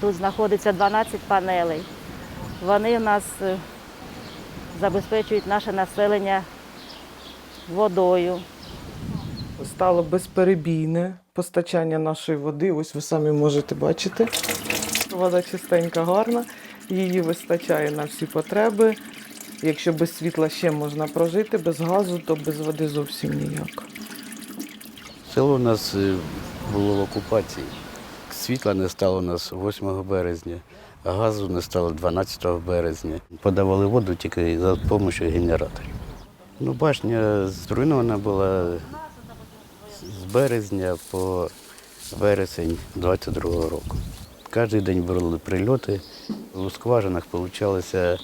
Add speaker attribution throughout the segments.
Speaker 1: Тут знаходиться 12 панелей. Вони у нас е, забезпечують наше населення водою.
Speaker 2: Стало безперебійне постачання нашої води. Ось ви самі можете бачити. Вода чистенька, гарна, її вистачає на всі потреби. Якщо без світла ще можна прожити, без газу, то без води зовсім ніяк.
Speaker 3: Село у нас е, було в окупації. Світла не стало у нас 8 березня, а газу не стало 12 березня. Подавали воду тільки за допомогою генераторів. Ну, башня зруйнована була з березня по вересень 22-го року. Кожен день були прильоти. У скважинах получалося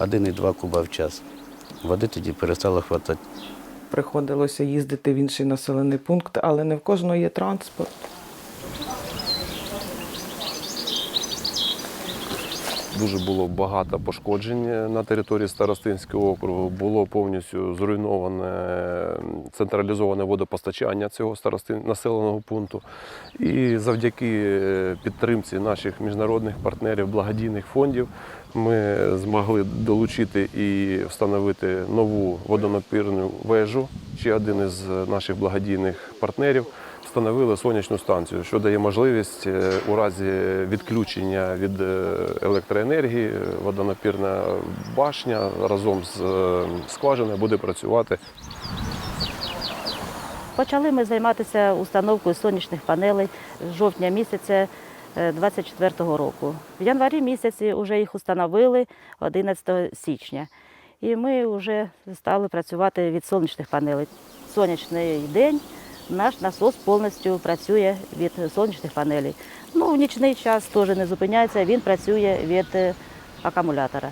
Speaker 3: 1,2 куба в час. Води тоді перестало хватати.
Speaker 2: Приходилося їздити в інший населений пункт, але не в кожного є транспорт.
Speaker 4: Дуже було багато пошкоджень на території Старостинського округу. Було повністю зруйноване централізоване водопостачання цього старостин населеного пункту. І завдяки е, підтримці наших міжнародних партнерів, благодійних фондів, ми змогли долучити і встановити нову водонапірну вежу. Ще один із наших благодійних партнерів встановили сонячну станцію, що дає можливість е, у разі відключення від е, електроенергії е, водонапірна башня разом з скважиною буде працювати
Speaker 1: Почали ми займатися установкою сонячних панелей з жовтня місяця 24-го року. В январі місяці вже їх установили 11 січня. І ми вже стали працювати від сонячних панелей. Сонячний день наш насос повністю працює від сонячних панелей. Ну, в нічний час теж не зупиняється, він працює від е, акумулятора.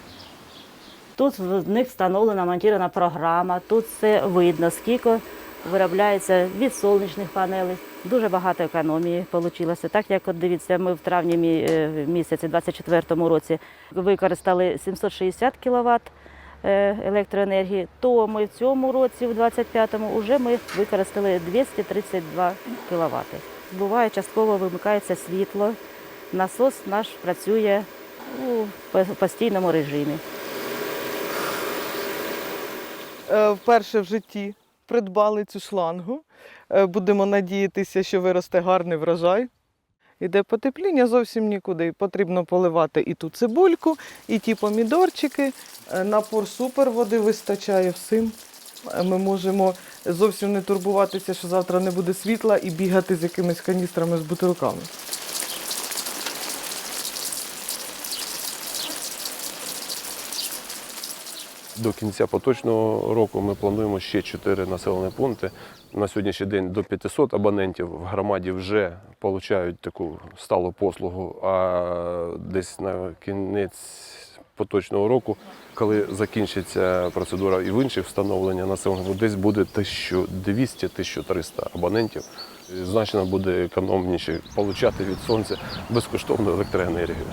Speaker 1: Тут в них встановлена монтована програма, тут все видно, скільки виробляється від сонячних панелей. Дуже багато економії вийшло. Так як от дивіться, ми в травні е, місяці 24 році використали 760 кВт електроенергії, то ми в цьому році, в 25-му, вже ми використали 232 кВт. Буває, частково вимикається світло, насос наш працює у постійному режимі.
Speaker 2: Е, Вперше в житті придбали цю шлангу. Е, Будемо надіятися, що виросте гарний врожай. Іде потепління зовсім нікуди. Потрібно поливати і ту цибульку, і ті помідорчики. Е, Напор супер води вистачає всім. Е, Ми можемо зовсім не турбуватися, що завтра не буде світла і бігати з якимись каністрами з бутилками.
Speaker 4: До кінця поточного року ми плануємо ще 4 населені пункти. На сьогоднішній день до 500 абонентів в громаді вже отримують таку сталу послугу. А десь на кінець поточного року, коли закінчиться процедура і в інших встановлення населених десь буде 1200-1300 абонентів. Значно буде економніше отримати від сонця безкоштовну електроенергію.